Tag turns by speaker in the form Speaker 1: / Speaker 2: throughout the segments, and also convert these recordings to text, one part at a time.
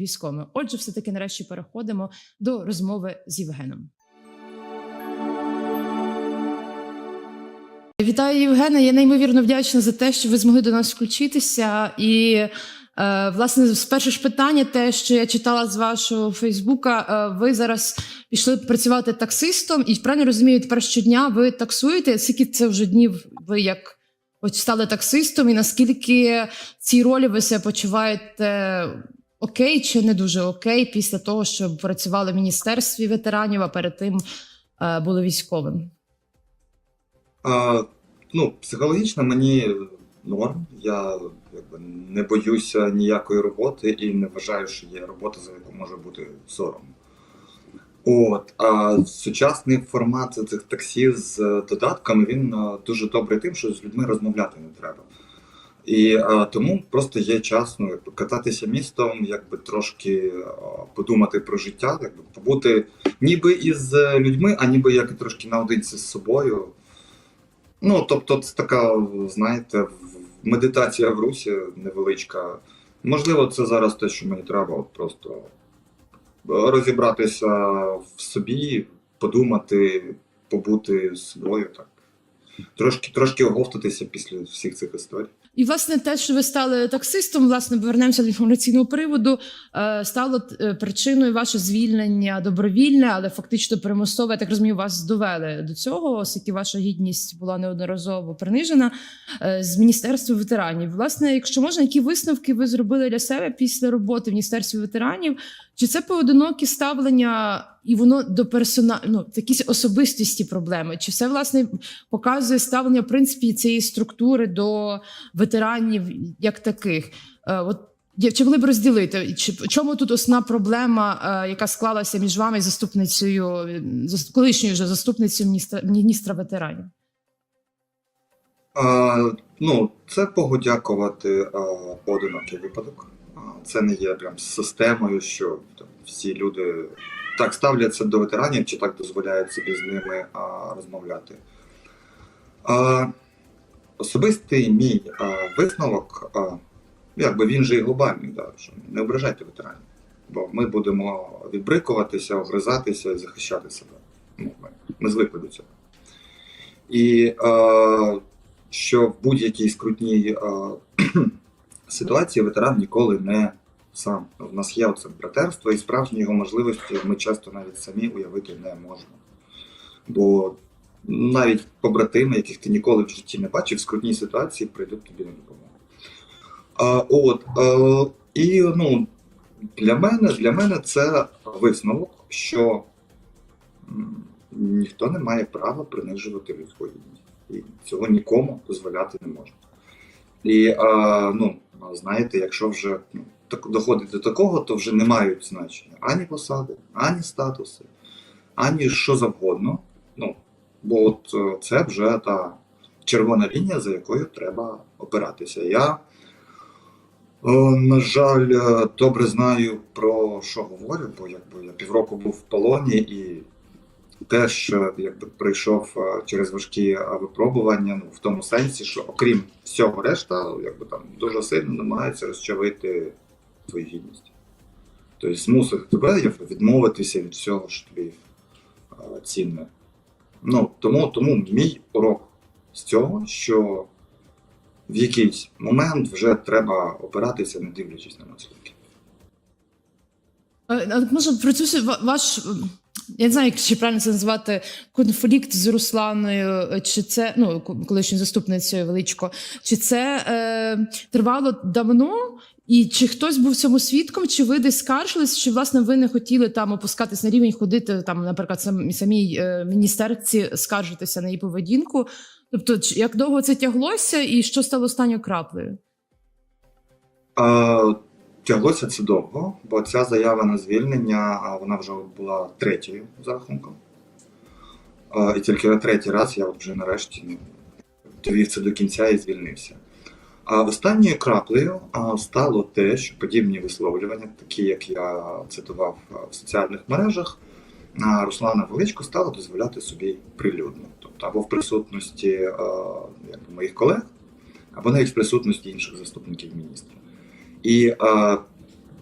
Speaker 1: військовими. Отже, все таки нарешті переходимо до розмови з Євгеном. Вітаю, Євгена. Я неймовірно вдячна за те, що ви змогли до нас включитися. І е, власне, з перше ж питання, те, що я читала з вашого Фейсбука, е, ви зараз пішли працювати таксистом, і правильно розумію, тепер щодня ви таксуєте. Скільки це вже днів ви як от стали таксистом, і наскільки цій ролі ви себе почуваєте окей чи не дуже окей після того, що працювали в міністерстві ветеранів, а перед тим е, були військовим?
Speaker 2: А, ну, психологічно мені норм. Я якби, не боюся ніякої роботи і не вважаю, що є робота, за яку може бути сором. От, а сучасний формат цих таксі з додатками він дуже добрий тим, що з людьми розмовляти не треба. І а, тому просто є час ну, якби, кататися містом, якби трошки а, подумати про життя, якби побути ніби із е, людьми, а ніби як і трошки наодинці з собою. Ну, тобто, це така, знаєте, медитація в русі невеличка. Можливо, це зараз те, що мені треба, от просто розібратися в собі, подумати, побути з собою так. Трошки, трошки оговтатися після всіх цих історій.
Speaker 1: І власне те, що ви стали таксистом, власне, повернемося до інформаційного приводу, е, стало е, причиною ваше звільнення добровільне, але фактично примусове. Так розумію, вас довели до цього, оскільки ваша гідність була неодноразово принижена е, з міністерства ветеранів. Власне, якщо можна, які висновки ви зробили для себе після роботи в міністерстві ветеранів? Чи це поодинокі ставлення, і воно до персона... ну, якісь особистісті проблеми? Чи це власне показує ставлення в принципі цієї структури до ветеранів як таких. Е, От чи могли б розділити? Чи чому тут основна проблема, е, яка склалася між вами і заступницею, е, колишньою вже заступницею міністра, міністра ветеранів?
Speaker 2: А, ну, це погодякувати а, поодинокий випадок. А, це не є прям системою, що там, всі люди так ставляться до ветеранів чи так дозволяють собі з ними а, розмовляти. А, особистий мій а, висновок, а, якби він же і глобальний, да, що не ображайте ветеранів. Бо ми будемо відбрикуватися, огризатися і захищати себе. Ну, ми, звикли до цього. І е, що в будь-якій скрутній е, ситуації ветеран ніколи не сам. В нас є оце братерство і справжні його можливості ми часто навіть самі уявити не можемо. Бо навіть побратими, яких ти ніколи в житті не бачив, в скрутній ситуації прийдуть тобі на допомогу. А, от, е, і ну, для мене, для мене це висновок, що ніхто не має права принижувати людську гідність. І цього нікому дозволяти не можна. І а, ну, знаєте, якщо вже ну, доходить до такого, то вже не мають значення ані посади, ані статуси, ані що завгодно. Ну, бо от е, це вже та червона лінія, за якою треба опиратися. Я, е, на жаль, е, добре знаю про що говорю, бо якби я півроку був в полоні і теж якби прийшов е, через важкі е, випробування, ну в тому сенсі, що окрім всього решта, якби там дуже сильно намагаються розчавити твою гідність. Тобто змусити тебе відмовитися від всього, що тобі е, цінне. Ну, тому, тому мій урок з цього, що в якийсь момент вже треба опиратися, не дивлячись на наслідки.
Speaker 1: Може, про цю ваш. Я не знаю, чи правильно це назвати конфлікт з Русланою, чи це ну колишньою заступницею величко, чи це е, тривало давно, і чи хтось був цьому свідком, чи ви десь скаржились, чи власне ви не хотіли там опускатись на рівень, ходити там, наприклад, сам, самій е, міністерці скаржитися на її поведінку? Тобто, як довго це тяглося, і що стало останньою краплею?
Speaker 2: Тяглося це довго, бо ця заява на звільнення вона вже була третьою за рахунком. І тільки на третій раз я вже нарешті ну, довів це до кінця і звільнився. А останньою краплею стало те, що подібні висловлювання, такі як я цитував в соціальних мережах, Руслана Величко стала дозволяти собі прилюдно, тобто або в присутності якби, моїх колег, або навіть в присутності інших заступників міністра. І е,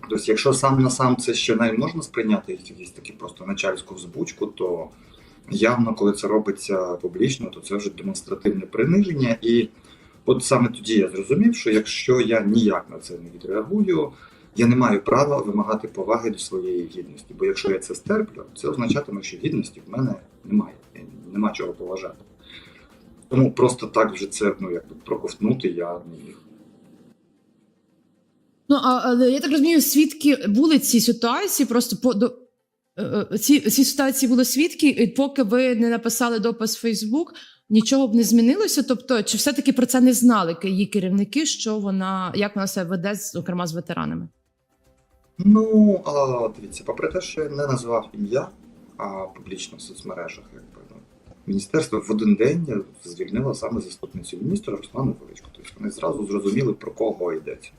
Speaker 2: Тобто, якщо сам на сам це ще не можна сприйняти якісь такі просто начальську взбучку, то явно, коли це робиться публічно, то це вже демонстративне приниження. І от саме тоді я зрозумів, що якщо я ніяк на це не відреагую, я не маю права вимагати поваги до своєї гідності. Бо якщо я це стерплю, це означатиме, що гідності в мене немає. Нема чого поважати. Тому просто так вже це ну, якби проковтнути я не міг.
Speaker 1: Ну але я так розумію, свідки були ці ситуації, просто по до. е, е, Ці, ці ситуації були свідки, і поки ви не написали допис в Фейсбук, нічого б не змінилося. Тобто, чи все-таки про це не знали її керівники, що вона як вона себе веде, зокрема з ветеранами?
Speaker 2: Ну, а, дивіться, попри те, що я не назвав ім'я а, публічно в соцмережах, якби ну, міністерство в один день звільнило саме заступницю міністра Руслану Величко. Тобто вони зразу зрозуміли, про кого йдеться.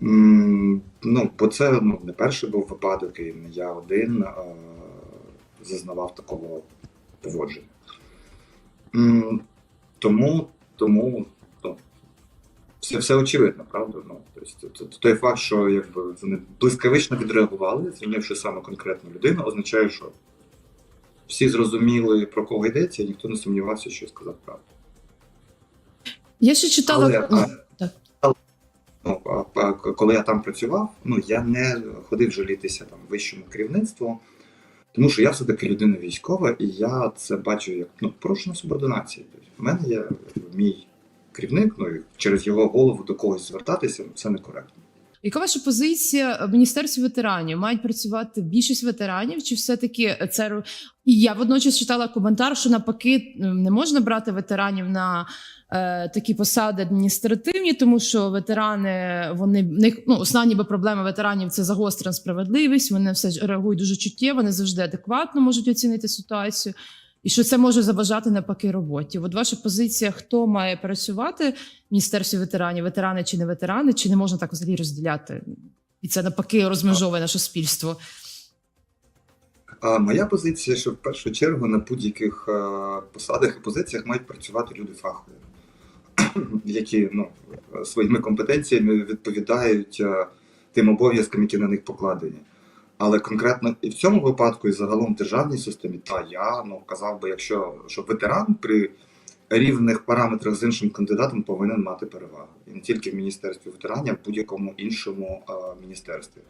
Speaker 2: Ну, бо це ну, не перший був випадок, і не я один а, зазнавав такого поводження. М, тому, тому ну, все, все очевидно, правда? Ну, тобто, той факт, що якби вони блискавично відреагували, звільнивши саме конкретну людину, означає, що всі зрозуміли, про кого йдеться, і ніхто не сумнівався, що сказав правду.
Speaker 1: Я ще читала.
Speaker 2: Але,
Speaker 1: ну,
Speaker 2: коли я там працював, ну я не ходив жалітися там вищому керівництву, тому що я все-таки людина військова, і я це бачу як ну, порушення субординація. Тобто, в мене є мій керівник, ну і через його голову до когось звертатися, ну, це некоректно.
Speaker 1: Яка ваша позиція в міністерстві ветеранів? Мають працювати більшість ветеранів, чи все-таки це ро- і я водночас читала коментар, що навпаки не можна брати ветеранів на е, такі посади адміністративні, тому що ветерани вони них ну основні би проблеми ветеранів це загострена справедливість. Вони все реагують дуже чуттєво, не завжди адекватно можуть оцінити ситуацію. І що це може заважати навпаки роботі? От ваша позиція: хто має працювати в міністерстві ветеранів, ветерани чи не ветерани, чи не можна так взагалі розділяти? І це навпаки розмежовує наше суспільство.
Speaker 2: А моя позиція, що в першу чергу на будь-яких е, посадах і позиціях мають працювати люди фахові, які ну, своїми компетенціями відповідають е, тим обов'язкам, які на них покладені. Але конкретно і в цьому випадку, і загалом в державній системі, та я ну казав би, якщо що ветеран при рівних параметрах з іншим кандидатом повинен мати перевагу. І не тільки в міністерстві ветеранів, а в будь-якому іншому е, міністерстві.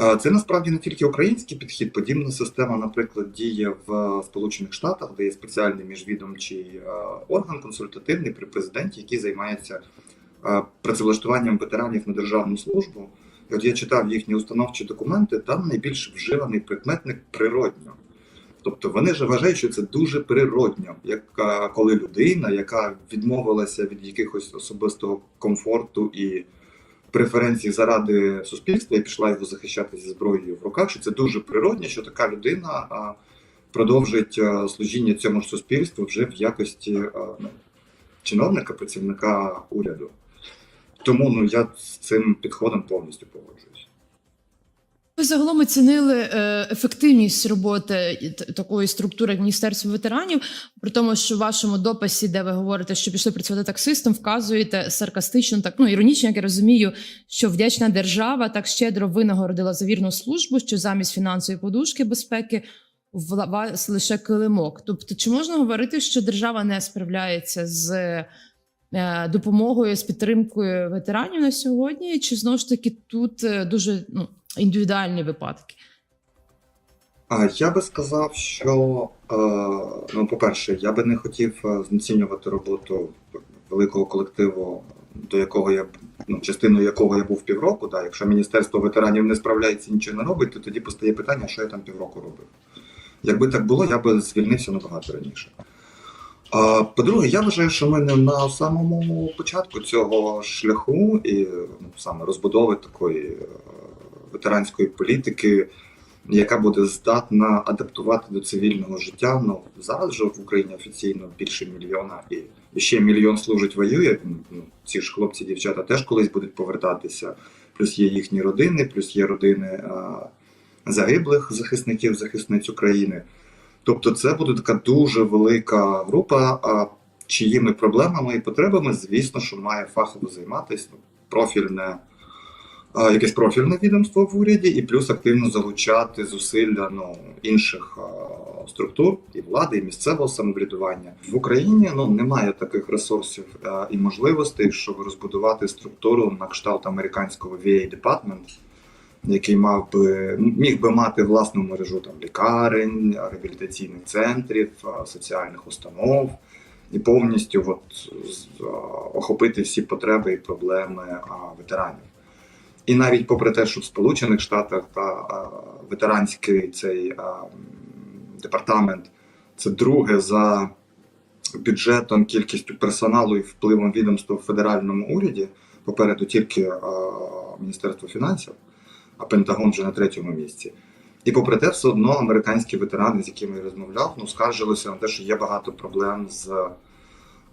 Speaker 2: Е, Це насправді не тільки український підхід. Подібна система, наприклад, діє в Сполучених Штатах, де є спеціальний міжвідомчий е, орган консультативний при президенті, який займається е, працевлаштуванням ветеранів на державну службу. От я читав їхні установчі документи, там найбільш вживаний прикметник природньо. Тобто вони ж вважають, що це дуже природньо, як е, коли людина, яка відмовилася від якихось особистого комфорту і преференцій заради суспільства і пішла його захищати зі зброєю в руках, що це дуже природньо, що така людина продовжить служіння цьому ж суспільству вже в якості ну, чиновника, працівника уряду. Тому ну я з цим підходом повністю погоджуюсь.
Speaker 1: Ви загалом оцінили е, ефективність роботи такої структури Міністерства ветеранів, при тому, що в вашому дописі, де ви говорите, що пішли працювати таксистом, вказуєте саркастично, так ну іронічно, як я розумію, що вдячна держава так щедро винагородила за вірну службу, що замість фінансової подушки безпеки вас лише килимок. Тобто, чи можна говорити, що держава не справляється з допомогою з підтримкою ветеранів на сьогодні? Чи знову ж таки тут е, дуже ну, індивідуальні випадки?
Speaker 2: Я би сказав, що е, ну, по-перше, я би не хотів е, знецінювати роботу великого колективу, до якого я ну, частиною якого я був півроку. Да, якщо міністерство ветеранів не справляється нічого не робить, то тоді постає питання, що я там півроку робив. Якби так було, я би звільнився набагато раніше. По-друге, я вважаю, що ми не на самому початку цього шляху і ну, саме розбудови такої е, ветеранської політики, яка буде здатна адаптувати до цивільного життя. Ну зараз же в Україні офіційно більше мільйона і ще мільйон служить воює. Ну, ці ж хлопці, дівчата теж колись будуть повертатися. Плюс є їхні родини, плюс є родини а, загиблих захисників, захисниць України. Тобто, це буде така дуже велика група, а чиїми проблемами і потребами, звісно, що має фахово займатися ну, профільне якесь профільне відомство в уряді, і плюс активно залучати зусилля ну, інших а, структур і влади, і місцевого самоврядування в Україні. Ну немає таких ресурсів а, і можливостей, щоб розбудувати структуру на кшталт американського VA Department, який мав би міг би мати власну мережу там лікарень, реабілітаційних центрів, соціальних установ. І повністю от, охопити всі потреби і проблеми ветеранів. І навіть попри те, що в Сполучених Штатах та ветеранський цей департамент це друге за бюджетом, кількістю персоналу і впливом відомства в федеральному уряді. Попереду тільки Міністерство фінансів, а Пентагон вже на третьому місці. І попри те, все одно американські ветерани, з якими я розмовляв, ну скаржилися на те, що є багато проблем з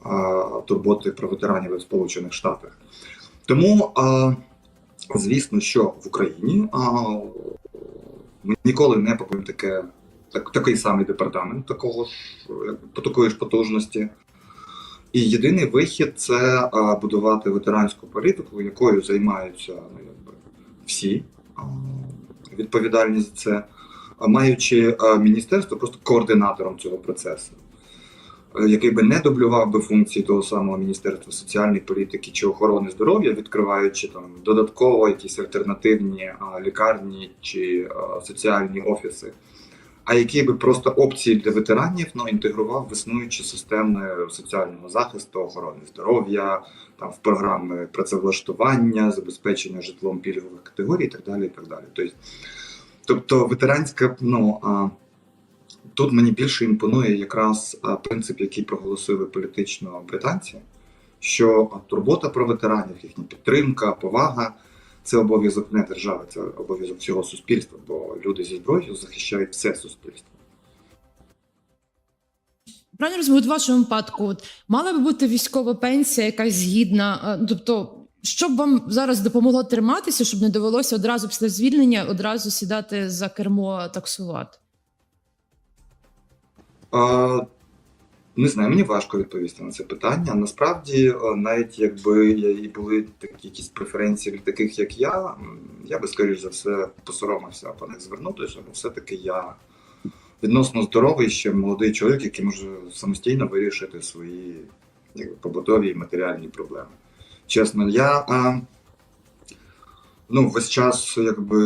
Speaker 2: а, турботою про ветеранів в Сполучених Штатах. Тому, а, звісно, що в Україні а, ми ніколи не побудемо таке, так, такий самий департамент, такого ж, по такої ж потужності. І єдиний вихід це а, будувати ветеранську політику, якою займаються ну, якби, всі а, відповідальні за це, маючи міністерство просто координатором цього процесу, е, який би не дублював би функції того самого Міністерства соціальної політики чи охорони здоров'я, відкриваючи там додатково якісь альтернативні лікарні чи соціальні офіси. А який би просто опції для ветеранів ну, інтегрував в існуючі системи соціального захисту, охорони здоров'я, там в програми працевлаштування, забезпечення житлом пільгових категорій і так далі. І так далі. Тобто, тобто ветеранська, ну а, тут мені більше імпонує якраз принцип, який проголосили політично британці, що турбота про ветеранів, їхня підтримка, повага це обов'язок не держави, це обов'язок всього суспільства, бо люди зі зброєю захищають все суспільство.
Speaker 1: Правильно розумію, в вашому випадку, от, мала би бути військова пенсія, якась згідна. е, Тобто, що б вам зараз допомогло триматися, щоб не довелося одразу після звільнення одразу сідати за кермо таксувати?
Speaker 2: А, не знаю, мені важко відповісти на це питання. Насправді, е, навіть якби були такі якісь преференції для таких, як я, я би скоріш за все посоромився по них звернутися, бо все-таки я відносно здоровий ще молодий чоловік, який може самостійно вирішити свої якби, побутові і матеріальні проблеми. Чесно, я а, ну, весь час якби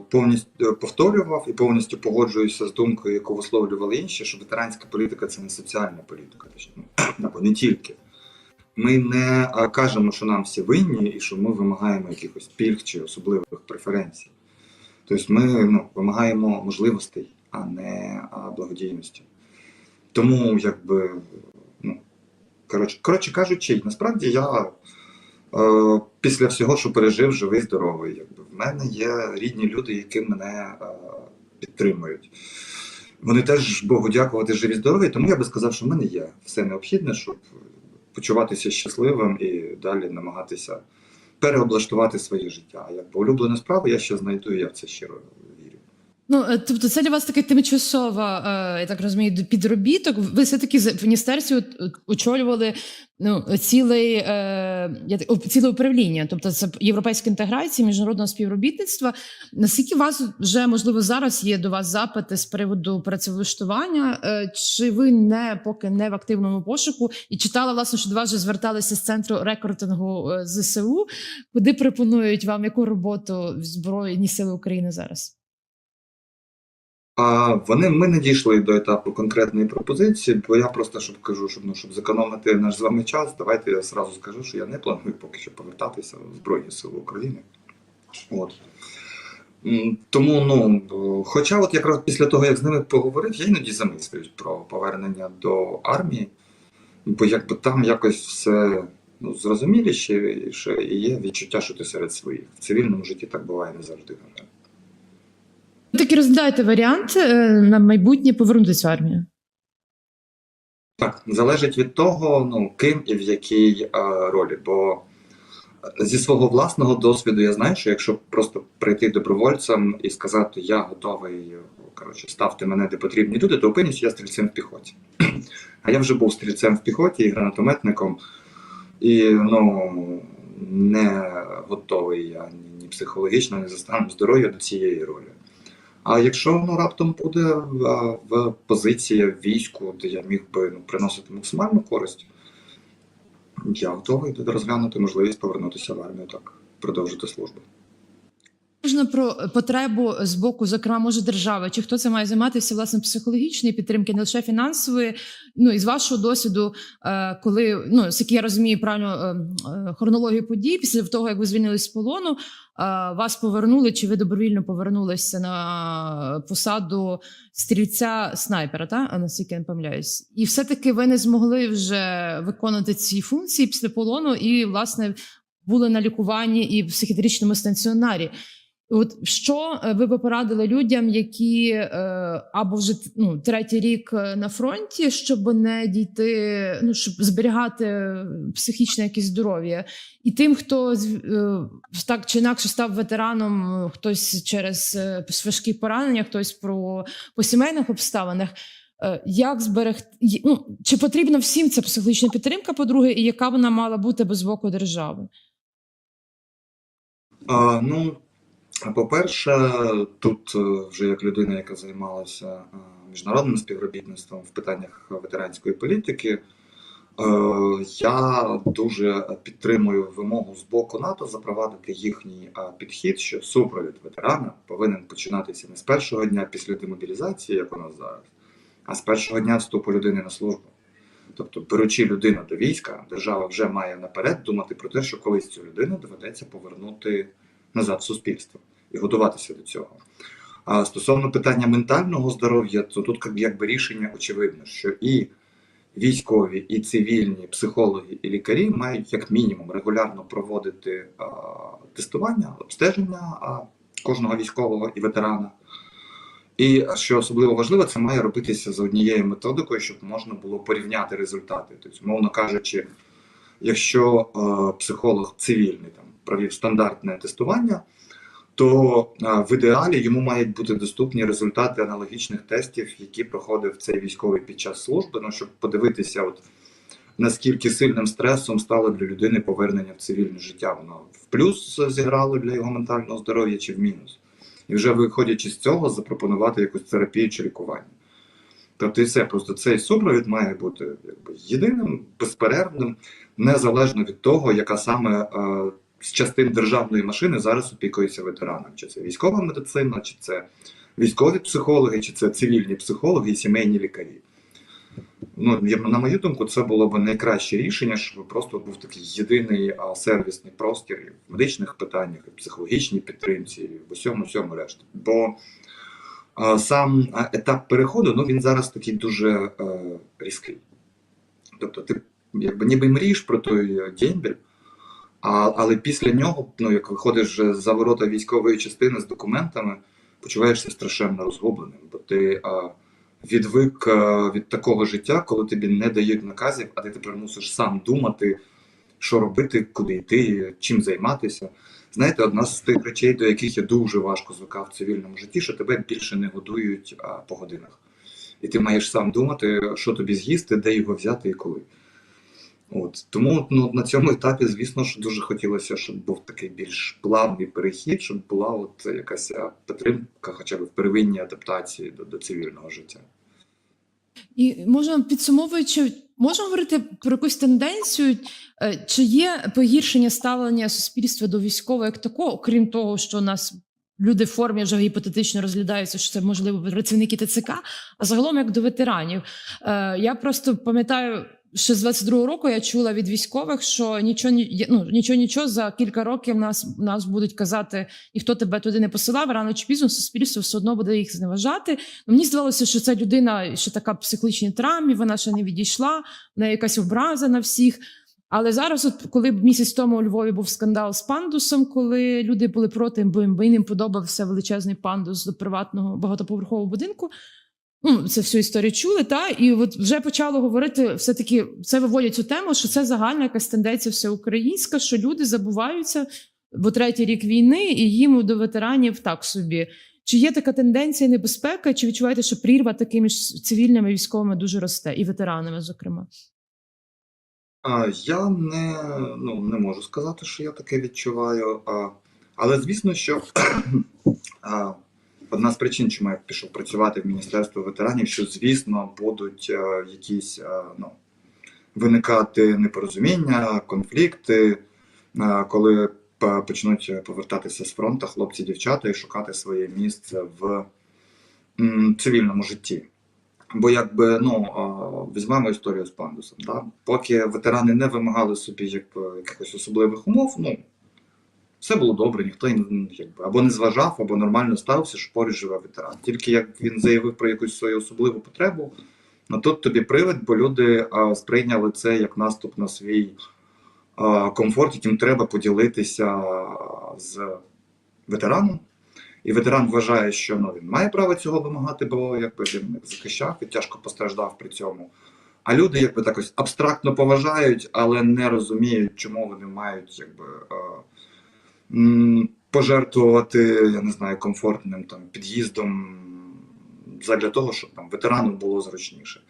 Speaker 2: повністю повторював і повністю погоджуюся з думкою, яку висловлювали інші, що ветеранська політика це не соціальна політика, ну, або не тільки. Ми не кажемо, що нам всі винні і що ми вимагаємо якихось пільг чи особливих преференцій. Тобто ми ну, вимагаємо можливостей, а не благодійності. Тому, якби, ну, коротше, коротше кажучи, насправді я е, після всього, що пережив, живий, здоровий. Якби. В мене є рідні люди, які мене е, підтримують. Вони теж Богу дякувати живі здорові, тому я би сказав, що в мене є все необхідне, щоб почуватися щасливим і далі намагатися переоблаштувати своє життя. Якби улюблену справу я ще знайду, і я в це щиро.
Speaker 1: Ну, е, тобто, це для вас такий тимчасова, е, я так розумію, підробіток. Ви все-таки з- в міністерстві от очолювали ну, цілий, е, я ціле управління, тобто це європейська інтеграція, міжнародного співробітництва. Наскільки у вас вже можливо зараз є до вас запити з приводу працевлаштування? Е, Чи ви не поки не в активному пошуку? І читала власне, що до вас вже зверталися з центру рекрутингу е, ЗСУ, куди пропонують вам яку роботу в Збройні Сили України зараз?
Speaker 2: А вони ми не дійшли до етапу конкретної пропозиції, бо я просто щоб кажу, щоб ну щоб зекономити наш з вами час, давайте я зразу скажу, що я не планую поки що повертатися в Збройні Сили України. От. Тому, ну, хоча, от якраз після того, як з ними поговорив, я іноді замислююсь про повернення до армії, бо якби там якось все ну, зрозуміліше і є відчуття, що ти серед своїх. В цивільному житті так буває не завжди. на.
Speaker 1: Ви таки розглядаєте варіант е, на майбутнє повернутися в армію?
Speaker 2: Так, залежить від того, ну ким і в якій е, ролі. Бо зі свого власного досвіду я знаю, що якщо просто прийти добровольцем і сказати я готовий, коротше, ставте мене де потрібні люди, то опинюсь я стрільцем в піхоті. А я вже був стрільцем в піхоті і гранатометником, і ну не готовий я ні ні психологічно, ні за станом здоров'я до цієї ролі. А якщо воно раптом буде в позиції війську, де я міг би ну, приносити максимальну користь, я готовий розглянути можливість повернутися в армію, так, продовжити службу.
Speaker 1: Можна про потребу з боку, зокрема, може держави, чи хто це має займатися власне психологічної підтримки, не лише фінансової. Ну і з вашого досвіду, е, коли ну як я розумію правильно е, е, хронологію подій, після того як ви звільнились з полону, вас повернули, чи ви добровільно повернулися на посаду стрільця снайпера, та наскільки я не помиляюсь, і все таки ви не змогли вже виконати ці функції після полону, і власне були на лікуванні і в психіатричному стаціонарі. От що е, ви би порадили людям, які е, або вже ну, третій рік е, на фронті, щоб не дійти, ну щоб зберігати психічне якесь здоров'я, і тим, хто так чи інакше став ветераном, хтось через важкі поранення, хтось про по сімейних обставинах. Як зберегти ну, чи потрібна всім ця психологічна підтримка? По-друге, і яка вона мала бути без боку держави?
Speaker 2: А, ну, по-перше, тут е, вже як людина, яка займалася е, міжнародним співробітництвом в питаннях ветеранської політики, е, я дуже підтримую вимогу з боку НАТО запровадити їхній підхід, що супровід ветерана повинен починатися не з першого дня після демобілізації, як у нас зараз, а з першого дня вступу людини на службу. Тобто, беручи людину до війська, держава вже має наперед думати про те, що колись цю людину доведеться повернути назад в суспільство і готуватися до цього. А стосовно питання ментального здоров'я, то тут якби рішення очевидне, що і військові, і цивільні психологи і лікарі мають як мінімум регулярно проводити а, тестування, обстеження а, кожного військового і ветерана. І що особливо важливо, це має робитися за однією методикою, щоб можна було порівняти результати. Тобто, мовно кажучи, якщо е, психолог цивільний там провів стандартне тестування, то в ідеалі йому мають бути доступні результати аналогічних тестів, які проходив цей військовий під час служби, ну щоб подивитися, от наскільки сильним стресом стало для людини повернення в цивільне життя. Воно в плюс зіграло для його ментального здоров'я чи в мінус. І вже виходячи з цього, запропонувати якусь терапію чи лікування. Тобто і все, просто цей супровід має бути якби, єдиним, безперервним, незалежно від того, яка саме е, з частин державної машини зараз опікується ветераном. Чи це військова медицина, чи це військові психологи, чи це цивільні психологи і сімейні лікарі. Ну, на мою думку, це було б найкраще рішення, щоб просто був такий єдиний сервісний простір і в медичних питаннях, і в психологічній підтримці, і в усьому всьому решті. Бо а, сам а, етап переходу ну, він зараз такий дуже е, різкий. Тобто, ти якби ніби мрієш про той е, дембель, а, але після нього, ну, як виходиш за ворота військової частини з документами, почуваєшся страшенно розгубленим, бо ти а, відвик а, від такого життя, коли тобі не дають наказів, а ти тепер мусиш сам думати, що робити, куди йти, чим займатися. Знаєте, одна з тих речей, до яких я дуже важко звикав в цивільному житті, що тебе більше не годують а, по годинах. І ти маєш сам думати, що тобі з'їсти, де його взяти і коли. От тому ну, на цьому етапі, звісно, що дуже хотілося, щоб був такий більш плавний перехід, щоб була от якась підтримка, хоча б в первинній адаптації до, до цивільного життя.
Speaker 1: І можна підсумовуючи, можна говорити про якусь тенденцію, е, чи є погіршення ставлення суспільства до військового як такого, окрім того, що у нас люди в формі вже гіпотетично розглядаються, що це можливо працівники ТЦК, а загалом як до ветеранів. Е, Я просто пам'ятаю. Ще з 22-го року я чула від військових, що нічого ні- ну, нічого, нічого за кілька років нас нас будуть казати, ніхто тебе туди не посилав. Рано чи пізно суспільство все одно буде їх зневажати. Ну, Мені здавалося, що ця людина ще така в психологічній травмі, вона ще не відійшла, в неї якась образа на всіх. Але зараз, от коли місяць тому у Львові був скандал з пандусом, коли люди були проти, бо їм подобався величезний пандус до приватного багатоповерхового будинку. Ну, це всю історію чули, та і от вже почало говорити, все таки це виводять цю тему, що це загальна якась тенденція всеукраїнська, що люди забуваються, бо третій рік війни, і їм до ветеранів так собі. Чи є така тенденція небезпека, чи відчуваєте, що прірва таки між цивільними військовими дуже росте, і ветеранами, зокрема?
Speaker 2: Я не, ну, не можу сказати, що я таке відчуваю. Але звісно, що одна з причин, чому я пішов працювати в Міністерство ветеранів, що, звісно, будуть е, якісь е, ну, виникати непорозуміння, конфлікти, е, коли почнуть повертатися з фронту хлопці, дівчата і шукати своє місце в цивільному житті. Бо якби ну візьмемо історію з пандусом. Да? Поки ветерани не вимагали собі якби, якихось особливих умов, ну все було добре, ніхто якби або не зважав, або нормально ставився, що поруч живе ветеран. Тільки як він заявив про якусь свою особливу потребу, ну тут тобі привид, бо люди а, сприйняли це як наступ на свій а, комфорт, яким треба поділитися з ветераном. І ветеран вважає, що ну, він має право цього вимагати, бо якби він захищав і тяжко постраждав при цьому. А люди якби так ось абстрактно поважають, але не розуміють, чому вони мають якби, м, пожертвувати, я не знаю, комфортним там, під'їздом задля того, щоб там ветерану було зручніше.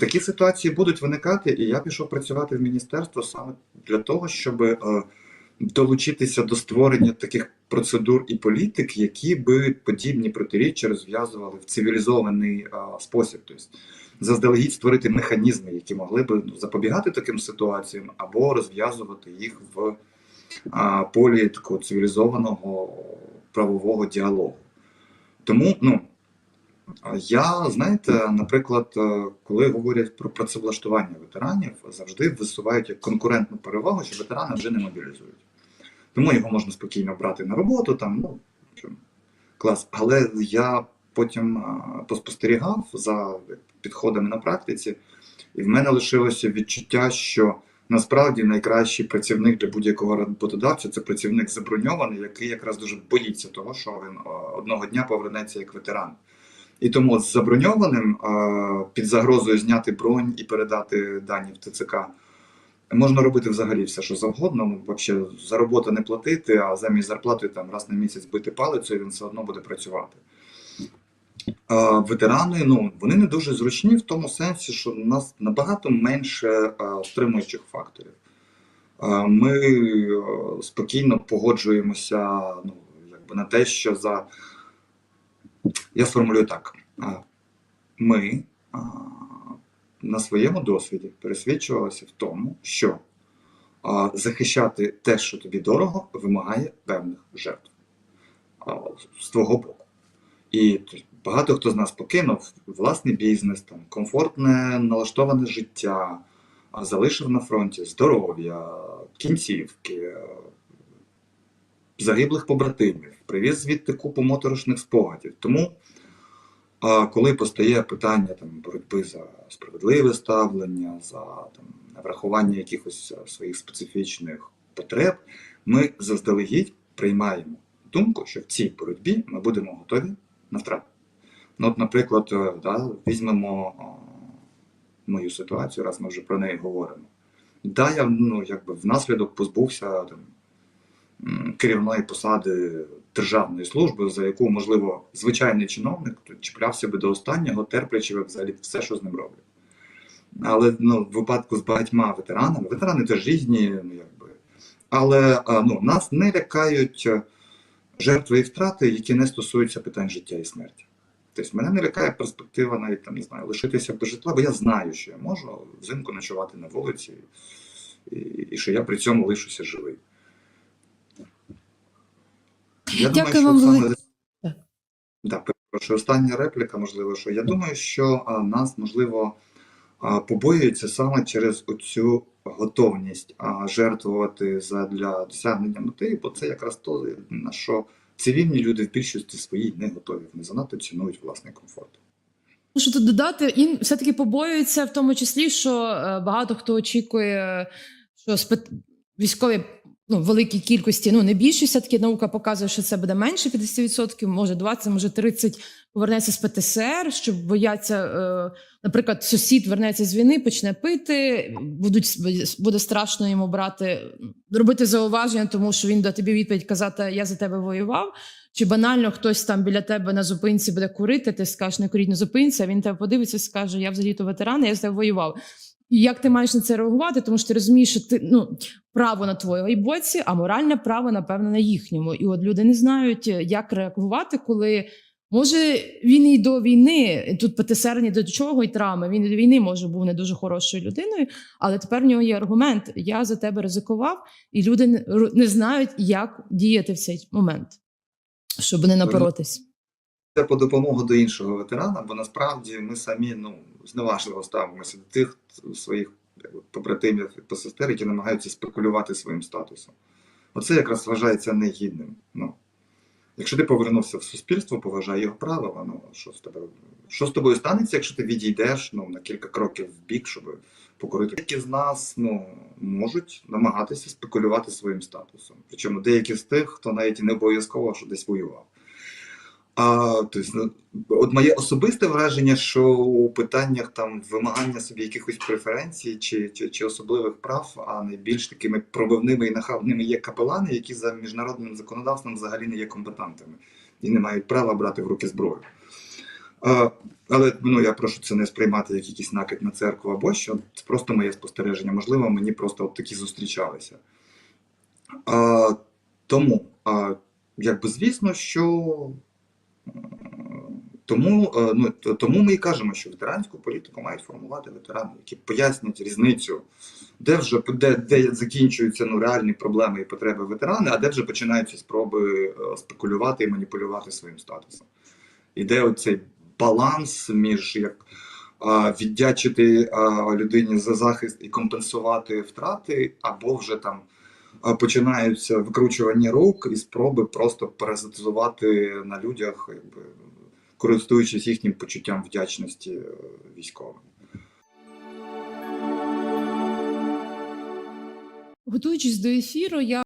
Speaker 2: Такі ситуації будуть виникати, і я пішов працювати в міністерство саме для того, щоб е, долучитися до створення таких процедур і політик, які би подібні протиріччя розв'язували в цивілізований а, спосіб. Тобто заздалегідь створити механізми, які могли би ну, запобігати таким ситуаціям, або розв'язувати їх в полі такого цивілізованого правового діалогу. Тому, ну. Я, знаєте, наприклад, е, коли говорять про працевлаштування ветеранів, завжди висувають як конкурентну перевагу, що ветерани вже не мобілізують. Тому його можна спокійно брати на роботу, там, ну, клас. Але я потім поспостерігав за підходами на практиці, і в мене лишилося відчуття, що насправді найкращий працівник для будь-якого роботодавця це працівник заброньований, який якраз дуже боїться того, що він одного дня повернеться як ветеран. І тому з заброньованим під загрозою зняти бронь і передати дані в ТЦК можна робити взагалі все, що завгодно. Ну, вообще, за роботу не платити, а замість зарплати там раз на місяць бити палицею, він все одно буде працювати. Ветерани, ну, вони не дуже зручні в тому сенсі, що у нас набагато менше стримуючих факторів. Ми спокійно погоджуємося ну, якби на те, що за. Я сформулюю так. Ми на своєму досвіді пересвідчувалися в тому, що захищати те, що тобі дорого, вимагає певних жертв з твого боку. І багато хто з нас покинув власний бізнес, там, комфортне налаштоване життя, залишив на фронті здоров'я, кінцівки, загиблих побратимів, привіз звідти купу моторошних спогадів. Тому коли постає питання там, боротьби за справедливе ставлення, за там, врахування якихось своїх специфічних потреб, ми заздалегідь приймаємо думку, що в цій боротьбі ми будемо готові на втрату. Ну, от, наприклад, е, да, візьмемо мою ситуацію, раз ми вже про неї говоримо. Да, я ну, якби внаслідок позбувся там, керівної посади державної служби, за яку, можливо, звичайний чиновник чіплявся би до останнього, терплячи взагалі все, що з ним роблять. Але ну, в випадку з багатьма ветеранами, ветерани теж різні, ну якби. Але ну, нас не лякають е, жертви і втрати, які не стосуються питань життя і смерті. Тобто мене не лякає перспектива навіть там, не знаю, лишитися без житла, бо я знаю, що я можу взимку ночувати на вулиці, і, і що я при цьому лишуся живий. Я
Speaker 1: Дякую
Speaker 2: думаю,
Speaker 1: вам
Speaker 2: що саме...
Speaker 1: Так.
Speaker 2: Да, перепрошую, остання репліка, можливо, що я думаю, що а, нас, можливо, а, побоюються саме через оцю готовність а, жертвувати задля досягнення мети, бо це якраз то, на що цивільні люди в більшості своїй не готові. Вони занадто цінують власний комфорт.
Speaker 1: Що тут додати, він все-таки побоюється, в тому числі, що е, багато хто очікує, що спит... військові ну, великій кількості, ну не більшість, все-таки наука показує, що це буде менше 50%, може 20%, може 30% повернеться з ПТСР, що бояться, е, наприклад, сусід вернеться з війни, почне пити, будуть, буде страшно йому брати, робити зауваження, тому що він до тобі відповідь казати, я за тебе воював. Чи банально хтось там біля тебе на зупинці буде курити, ти скажеш, не куріть на зупинці, а він тебе подивиться і скаже: Я взагалі то ветеран, я з тебе воював. Як ти маєш на це реагувати? Тому що ти розумієш, що ти ну право на твоїй боці, а моральне право, напевно, на їхньому. І от люди не знають, як реагувати, коли може він і до війни, тут ПТСР ні до чого, і травми. Він і до війни може був не дуже хорошою людиною, але тепер в нього є аргумент: я за тебе ризикував, і люди не знають, як діяти в цей момент, щоб не напоротись.
Speaker 2: Це по допомогу до іншого ветерана, бо насправді ми самі ну, зневажливо ставимося до тих своїх побратимів і посестер, які намагаються спекулювати своїм статусом. Оце якраз вважається негідним. Ну, якщо ти повернувся в суспільство, поважай його правила. Ну, що з тебе, що з тобою станеться, якщо ти відійдеш ну, на кілька кроків в бік, щоб покорити? Деякі з нас ну, можуть намагатися спекулювати своїм статусом. Причому деякі з тих, хто навіть і не обов'язково що десь воював. А, тобто, от моє особисте враження, що у питаннях там вимагання собі якихось преференцій чи, чи, чи особливих прав, а найбільш такими пробивними і нахабними є капелани, які за міжнародним законодавством взагалі не є компетентними і не мають права брати в руки зброю. А, але ну, я прошу це не сприймати як якийсь накид на церкву або що. Це просто моє спостереження. Можливо, мені просто от такі зустрічалися. А, тому, а, якби звісно, що тому, е, ну, тому ми і кажемо, що ветеранську політику мають формувати ветерани, які пояснять різницю, де вже де, де закінчуються ну, реальні проблеми і потреби ветерани, а де вже починаються спроби е, спекулювати і маніпулювати своїм статусом. І де оцей баланс між як віддячити людині за захист і компенсувати втрати, або вже там починаються викручування рук і спроби просто паразитизувати на людях, якби користуючись їхнім почуттям вдячності е, військовим.
Speaker 1: Готуючись до ефіру, я